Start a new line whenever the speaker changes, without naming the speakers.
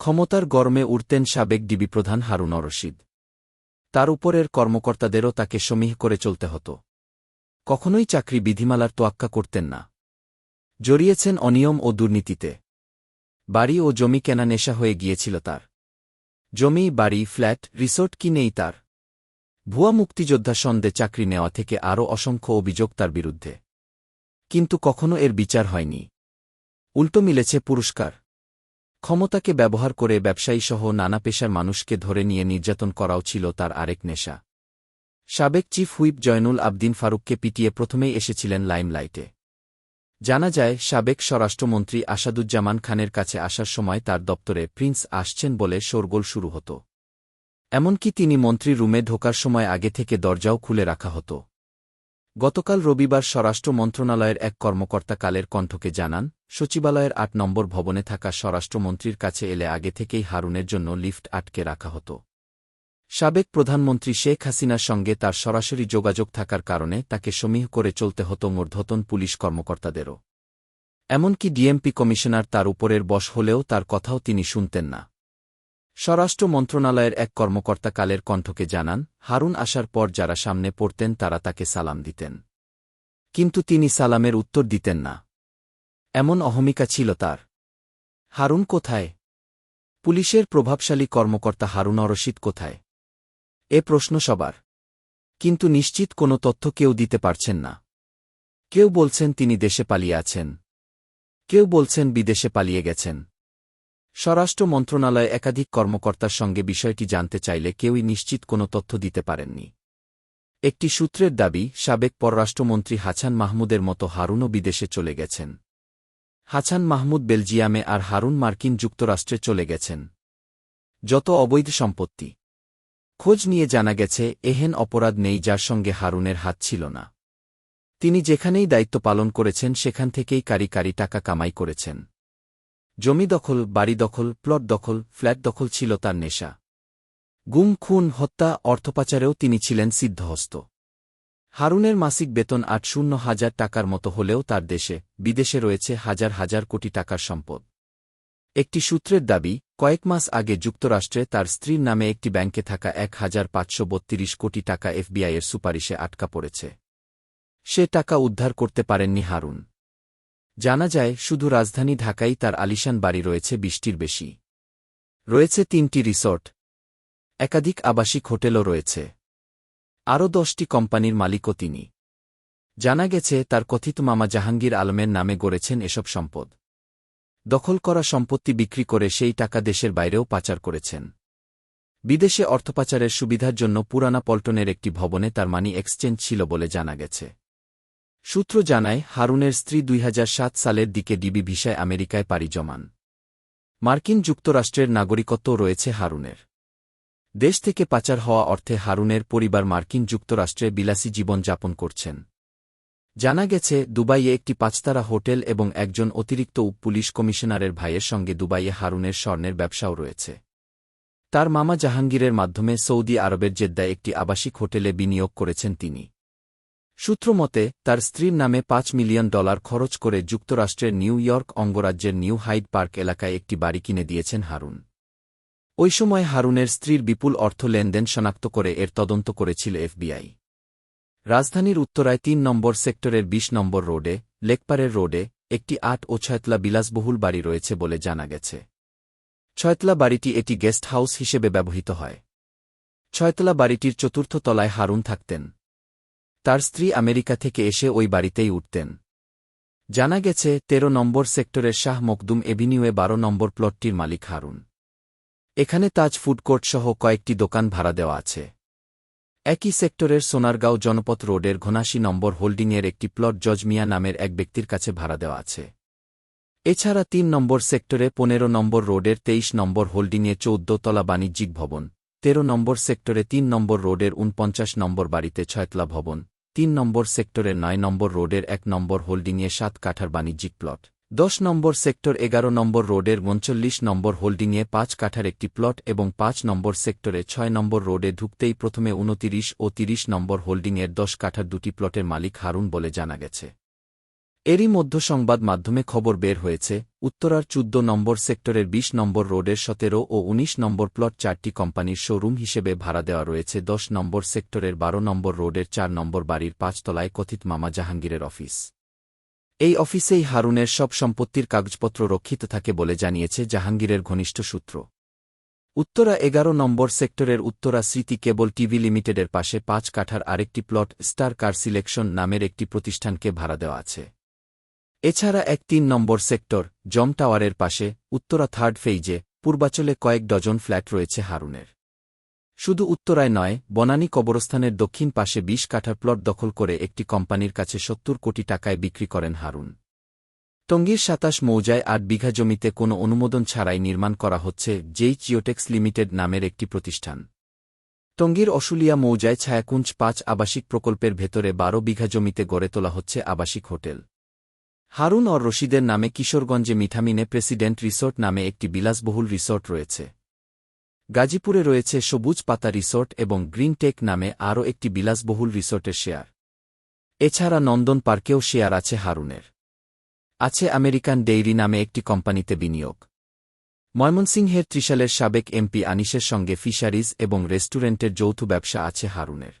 ক্ষমতার গরমে উঠতেন সাবেক ডিবি প্রধান হারুন রশিদ তার উপরের কর্মকর্তাদেরও তাকে সমীহ করে চলতে হতো। কখনোই চাকরি বিধিমালার তোয়াক্কা করতেন না। জড়িয়েছেন অনিয়ম ও দুর্নীতিতে। বাড়ি ও জমি কেনা নেশা হয়ে গিয়েছিল তার। জমি, বাড়ি, ফ্ল্যাট, রিসোর্ট কি নেই তার? ভুয়া মুক্তিযোদ্ধা সন্দে চাকরি নেওয়া থেকে আরও অসংখ্য অভিযোগ তার বিরুদ্ধে। কিন্তু কখনো এর বিচার হয়নি। উল্টো মিলেছে পুরস্কার। ক্ষমতাকে ব্যবহার করে ব্যবসায়ীসহ নানা পেশার মানুষকে ধরে নিয়ে নির্যাতন করাও ছিল তার আরেক নেশা। সাবেক চিফ হুইপ জয়নুল আবদিন ফারুককে পিটিয়ে প্রথমেই এসেছিলেন লাইমলাইটে। জানা যায়, সাবেক স্বরাষ্ট্রমন্ত্রী আসাদুজ্জামান খানের কাছে আসার সময় তার দপ্তরে প্রিন্স আসছেন বলে শোরগোল শুরু হতো। এমনকি তিনি মন্ত্রী রুমে ঢোকার সময় আগে থেকে দরজাও খুলে রাখা হতো। গতকাল রবিবার স্বরাষ্ট্র মন্ত্রণালয়ের এক কর্মকর্তা কালের কণ্ঠকে জানান, সচিবালয়ের আট নম্বর ভবনে থাকা স্বরাষ্ট্রমন্ত্রীর কাছে এলে আগে থেকেই হারুনের জন্য লিফট আটকে রাখা হতো। সাবেক প্রধানমন্ত্রী শেখ হাসিনার সঙ্গে তার সরাসরি যোগাযোগ থাকার কারণে তাকে সমীহ করে চলতে হতো মূর্ধতন পুলিশ কর্মকর্তাদেরও। এমনকি ডিএমপি কমিশনার তার উপরের বশ হলেও তার কথাও তিনি শুনতেন না। স্বরাষ্ট্র মন্ত্রণালয়ের এক কর্মকর্তা কালের কণ্ঠকে জানান, হারুন আসার পর যারা সামনে পড়তেন তারা তাকে সালাম দিতেন। কিন্তু তিনি সালামের উত্তর দিতেন না। এমন অহমিকা ছিল তার। হারুন কোথায়? পুলিশের প্রভাবশালী কর্মকর্তা হারুন অরশিদ কোথায়? এ প্রশ্ন সবার। কিন্তু নিশ্চিত কোনো তথ্য কেউ দিতে পারছেন না। কেউ বলছেন তিনি দেশে পালিয়ে আছেন। কেউ বলছেন বিদেশে পালিয়ে গেছেন। স্বরাষ্ট্র মন্ত্রণালয় একাধিক কর্মকর্তার সঙ্গে বিষয়টি জানতে চাইলে কেউই নিশ্চিত কোনো তথ্য দিতে পারেননি। একটি সূত্রের দাবি, সাবেক পররাষ্ট্রমন্ত্রী হাছান মাহমুদের মতো হারুনও বিদেশে চলে গেছেন। হাছান মাহমুদ বেলজিয়ামে আর হারুন মার্কিন যুক্তরাষ্ট্রে চলে গেছেন। যত অবৈধ সম্পত্তি। খোঁজ নিয়ে জানা গেছে, এহেন অপরাধ নেই যার সঙ্গে হারুনের হাত ছিল না। তিনি যেখানেই দায়িত্ব পালন করেছেন, সেখান থেকেই কারি কারি টাকা কামাই করেছেন। জমি দখল, বাড়ি দখল, প্লট দখল, ফ্ল্যাট দখল ছিল তার নেশা। গুম, খুন, হত্যা, অর্থপাচারেও তিনি ছিলেন সিদ্ধহস্ত। হারুনের মাসিক বেতন আট শূন্য হাজার টাকার মতো হলেও তার দেশে, বিদেশে রয়েছে হাজার হাজার কোটি টাকার সম্পদ। একটি সূত্রের দাবি, কয়েক মাস আগে যুক্তরাষ্ট্রে তার স্ত্রীর নামে একটি ব্যাংকে থাকা এক হাজার পাঁচশো বত্রিশ কোটি টাকা এফবিআইয়ের সুপারিশে আটকা পড়েছে। সে টাকা উদ্ধার করতে পারেননি হারুন। জানা যায়, শুধু রাজধানী ঢাকাই তার আলিশান বাড়ি রয়েছে বৃষ্টির বেশি। রয়েছে তিনটি রিসর্ট। একাধিক আবাসিক হোটেলও রয়েছে। আরও দশটি কোম্পানির মালিকও তিনি। জানা গেছে, তার কথিত মামা জাহাঙ্গীর আলমের নামে গড়েছেন এসব সম্পদ। দখল করা সম্পত্তি বিক্রি করে সেই টাকা দেশের বাইরেও পাচার করেছেন। বিদেশে অর্থপাচারের সুবিধার জন্য পুরানা পল্টনের একটি ভবনে তার মানি এক্সচেঞ্জ ছিল বলে জানা গেছে। সূত্র জানায়, হারুনের স্ত্রী দুই হাজার সাত সালের দিকে ডিবি ভিসায় আমেরিকায় পাড়ি জমান। মার্কিন যুক্তরাষ্ট্রের নাগরিকত্ব রয়েছে হারুনের। দেশ থেকে পাচার হওয়া অর্থে হারুনের পরিবার মার্কিন যুক্তরাষ্ট্রে বিলাসী জীবন যাপন করছেন। জানা গেছে, দুবাইয়ে একটি পাঁচতারা হোটেল এবং একজন অতিরিক্ত উপ পুলিশ কমিশনারের ভাইয়ের সঙ্গে দুবাইয়ে হারুনের স্বর্ণের ব্যবসাও রয়েছে। তার মামা জাহাঙ্গীরের মাধ্যমে সৌদি আরবের জেদ্দায় একটি আবাসিক হোটেলে বিনিয়োগ করেছেন তিনি। সূত্রমতে, তার স্ত্রীর নামে পাঁচ মিলিয়ন ডলার খরচ করে যুক্তরাষ্ট্রের নিউ ইয়র্ক অঙ্গরাজ্যের নিউ হাইড পার্ক এলাকায় একটি বাড়ি কিনে দিয়েছেন হারুন। ওই সময় হারুনের স্ত্রীর বিপুল অর্থ লেনদেন শনাক্ত করে এর তদন্ত করেছিল এফবিআই। রাজধানীর উত্তরায় তিন নম্বর সেক্টরের ২০ নম্বর রোডে, লেকপারের রোডে, একটি আট ও ছয়তলা বিলাসবহুল বাড়ি রয়েছে বলে জানা গেছে। ছয়তলা বাড়িটি এটি গেস্ট হাউস হিসেবে ব্যবহৃত হয়। ছয়তলা বাড়িটির চতুর্থ তলায় হারুন থাকতেন। তার স্ত্রী আমেরিকা থেকে এসে ওই বাড়িতেই উঠতেন। জানা গেছে, তেরো নম্বর সেক্টরের শাহ মকদুম এভিনিউয়ে বারো নম্বর প্লটটির মালিক হারুন। এখানে তাজ ফুডকোর্ট সহ কয়েকটি দোকান ভাড়া দেওয়া আছে। একই সেক্টরের সোনারগাঁও জনপথ রোডের ঘনাশি নম্বর হোল্ডিংয়ের একটি প্লট জজমিয়া নামের এক ব্যক্তির কাছে ভাড়া দেওয়া আছে। এছাড়া তিন নম্বর সেক্টরে পনেরো নম্বর রোডের তেইশ নম্বর হোল্ডিংয়ে চৌদ্দ তলা বাণিজ্যিক ভবন, তেরো নম্বর সেক্টরে তিন নম্বর রোডের উনপঞ্চাশ নম্বর বাড়িতে ছয়তলা ভবন তিন নম্বর সেক্টরের নয় নম্বর রোডের এক নম্বর হোল্ডিংয়ে সাত কাঠার বাণিজ্যিক প্লট। দশ নম্বর সেক্টর এগারো নম্বর রোডের উনচল্লিশ নম্বর হোল্ডিংয়ে পাঁচ কাঠার একটি প্লট এবং পাঁচ নম্বর সেক্টরে ছয় নম্বর রোডে ঢুকতেই প্রথমে উনতিরিশ ও তিরিশ নম্বর হোল্ডিংয়ের দশ কাঠার দুটি প্লটের মালিক হারুন বলে জানা গেছে। এরই মধ্য সংবাদ মাধ্যমে খবর বের হয়েছে, উত্তরার চোদ্দ নম্বর সেক্টরের ২০ নম্বর রোডের সতেরো ও ১৯ নম্বর প্লট চারটি কোম্পানির শোরুম হিসেবে ভাড়া দেওয়া রয়েছে দশ নম্বর সেক্টরের ১২ নম্বর রোডের চার নম্বর বাড়ির পাঁচতলায় কথিত মামা জাহাঙ্গীরের অফিস। এই অফিসেই হারুনের সব সম্পত্তির কাগজপত্র রক্ষিত থাকে বলে জানিয়েছে জাহাঙ্গীরের ঘনিষ্ঠ সূত্র। উত্তরা এগারো নম্বর সেক্টরের উত্তরা স্মৃতি কেবল টিভি লিমিটেডের পাশে পাঁচ কাঠার আরেকটি প্লট স্টার কার সিলেকশন নামের একটি প্রতিষ্ঠানকে ভাড়া দেওয়া আছে। এছাড়া এক তিন নম্বর সেক্টর, জম টাওয়ারের পাশে, উত্তরা থার্ড ফেইজে, পূর্বাচলে কয়েক ডজন ফ্ল্যাট রয়েছে হারুনের। শুধু উত্তরায় নয়, বনানী কবরস্থানের দক্ষিণ পাশে বিশ কাঠার প্লট দখল করে একটি কোম্পানির কাছে সত্তর কোটি টাকায় বিক্রি করেন হারুন। টঙ্গীর সাতাশ মৌজায় আট বিঘা জমিতে কোনো অনুমোদন ছাড়াই নির্মাণ করা হচ্ছে যেই জিওটেক্স লিমিটেড নামের একটি প্রতিষ্ঠান। টঙ্গীর অশুলিয়া মৌজায় ছায়াকুঞ্জ পাঁচ আবাসিক প্রকল্পের ভেতরে বারো বিঘা জমিতে গড়ে তোলা হচ্ছে আবাসিক হোটেল। হারুন অর রশিদের নামে কিশোরগঞ্জে মিঠামিনে প্রেসিডেন্ট রিসোর্ট নামে একটি বিলাসবহুল রিসোর্ট রয়েছে। গাজীপুরে রয়েছে সবুজ পাতা রিসোর্ট এবং গ্রিন টেক নামে আরও একটি বিলাসবহুল রিসোর্টের শেয়ার। এছাড়া নন্দন পার্কেও শেয়ার আছে হারুনের। আছে আমেরিকান ডেইরি নামে একটি কোম্পানিতে বিনিয়োগ। ময়মনসিংহের ত্রিশালের সাবেক এমপি আনিসের সঙ্গে ফিশারিজ এবং রেস্টুরেন্টের যৌথ ব্যবসা আছে হারুনের।